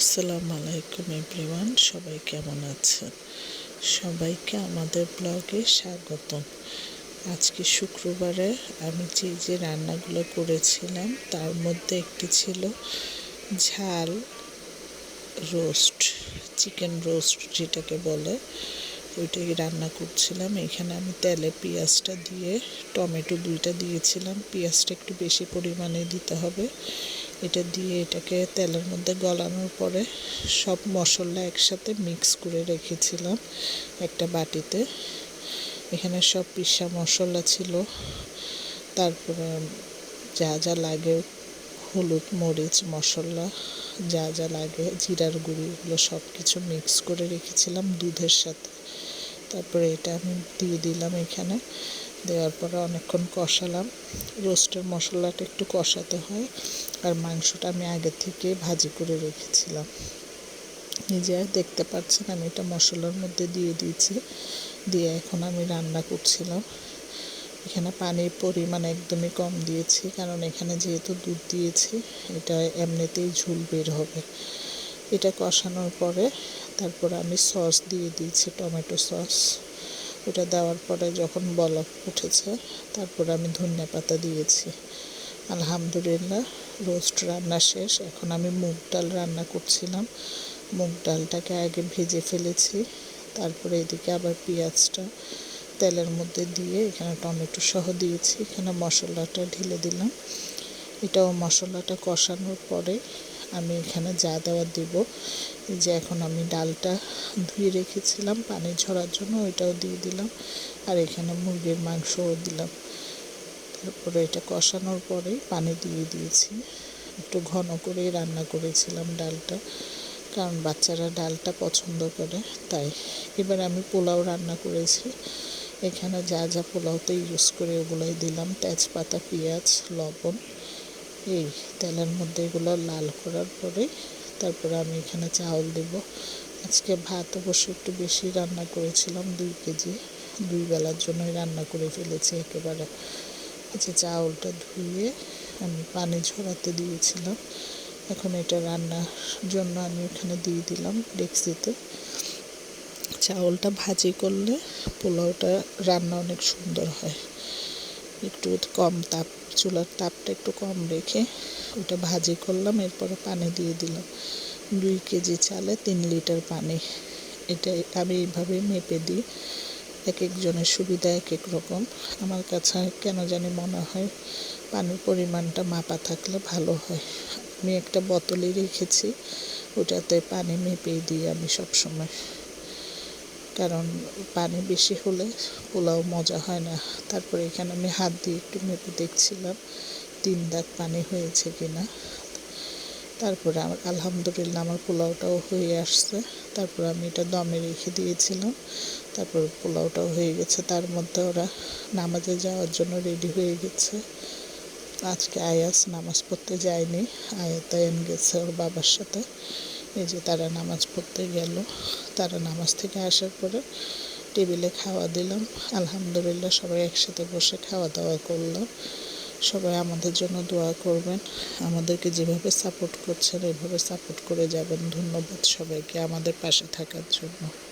আসসালামু আলাইকুম এভরিওয়ান, সবাই কেমন আছেন? সবাইকে আমাদের ব্লগে স্বাগতম। আজকে শুক্রবারে আমি যে যে রান্নাগুলো করেছিলাম, তার মধ্যে একটি ছিল ঝাল রোস্ট, চিকেন রোস্ট যেটাকে বলে, ওইটাই রান্না করছিলাম। এখানে আমি তেলে পেঁয়াজটা দিয়ে, টমেটো দুইটা দিয়েছিলাম। পেঁয়াজটা একটু বেশি পরিমাণে দিতে হবে। এটা দিয়ে এটাকে তেলের মধ্যে গলানোর পরে সব মশলা একসাথে মিক্স করে রেখেছিলাম একটা বাটিতে। এখানে সব পিসা মশলা ছিল। তারপরে যা যা লাগে হলুদ, মরিচ, মশলা যা যা লাগে, জিরার গুঁড়ি এগুলো সব কিছু মিক্স করে রেখেছিলাম দুধের সাথে। তারপরে এটা আমি দিয়ে দিলাম এখানে। দেওয়ার পরে অনেকক্ষণ কষালাম। রোস্টের মশলাটা একটু কষাতে হয় আর মাংসটা আমি আগে থেকে ভাজি করে রেখেছিলাম। নিজে দেখতে পাচ্ছেন আমি এটা মশলার মধ্যে দিয়ে দিয়েছি। দিয়ে এখন আমি রান্না করছিলাম। এখানে পানির পরিমাণ একদমই কম দিয়েছি কারণ এখানে যেহেতু দুধ দিয়েছি, এটা এমনিতেই ঝুল বের হবে। এটা কষানোর পরে তারপর আমি সস দিয়ে দিয়েছি, টমেটো সস। ওটা দেওয়ার পরে যখন বলক উঠেছে, তারপর আমি ধনিয়া পাতা দিয়েছি। আলহামদুলিল্লাহ, রোস্ট রান্না শেষ। এখন আমি মুগ ডাল রান্না করছিলাম। মুগ ডালটাকে আগে ভেজে ফেলেছি, তারপরে এদিকে আবার পেঁয়াজটা তেলের মধ্যে দিয়ে এখানে টমেটো সহ দিয়েছি। এখানে মশলাটা ঢেলে দিলাম। এটাও মশলাটা কষানোর পরে আমি এখানে যা দেওয়া দিব যে এখন আমি ডালটা ধুয়ে রেখেছিলাম, পানি ঝরার জন্য ওইটাও দিয়ে দিলাম, আর এখানে মুরগির মাংসও দিলাম। তারপরে এটা কষানোর পরে পানি দিয়ে দিয়েছি। একটু ঘন করেই রান্না করেছিলাম ডালটা, কারণ বাচ্চারা ডালটা পছন্দ করে, তাই। এবার আমি পোলাও রান্না করেছি। এখানে যা যা পোলাওতে ইউজ করে ওগুলোই দিলাম, তেজপাতা, পেঁয়াজ, লবণ এই তেলের মধ্যে এগুলো লাল করার পরে তারপরে আমি এখানে চাউল দেব। আজকে ভাত অবশ্য একটু বেশি রান্না করেছিলাম, দুই কেজি। দুই বেলার জন্যই রান্না করে ফেলেছি একেবারে। আচ্ছা চাউলটা ধুয়ে আমি পানি ঝরাতে দিয়েছিলাম। এখন এটা রান্নার জন্য আমি ওখানে দিয়ে দিলাম ডেক্সিতে। চাউলটা ভাজি করলে পোলাওটা রান্না অনেক সুন্দর হয়। একটু কম তাপ, চুলার তাপটা একটু কম রেখে ওটা ভাজি করলাম, এরপরে পানি দিয়ে দিলাম। দুই কেজি চালে তিন লিটার পানি। এটা আমি এইভাবে মেপে দিই, এক একজনের সুবিধা এক এক রকম। আমার কাছে কেন জানি মনে হয় পানির পরিমাণটা মাপা থাকলে ভালো হয়। আমি একটা বোতলে রেখেছি, ওটাতে পানি মেপেই দিই আমি সব সময় কারণ পানি বেশি হলে পোলাও মজা হয় না। তারপরে এখানে আমি হাত দিয়ে একটু মেপে দেখছিলাম তিন দাগ পানি হয়েছে কিনা। তারপরে আমার আলহামদুলিল্লাহ আমার পোলাওটাও হয়ে আসছে। তারপর আমি এটা দমে রেখে দিয়েছিলাম। তারপর পোলাওটাও হয়ে গেছে। তার মধ্যে ওরা নামাজে যাওয়ার জন্য রেডি হয়ে গেছে। আজকে আয়াস নামাজ পড়তে যায়নি। আয়াতায়ন গেছে ওর বাবার সাথে। এই যে তারা নামাজ পড়তে গেল। তারা নামাজ থেকে আসার পরে টেবিলে খাওয়া দিলাম। আলহামদুলিল্লাহ সবাই একসাথে বসে খাওয়া দাওয়া করলাম সবাই আমাদের জন্য দোয়া করবেন। আমাদেরকে যেভাবে সাপোর্ট করছেন, এভাবে সাপোর্ট করে যাবেন। ধন্যবাদ সবাইকে আমাদের পাশে থাকার জন্য।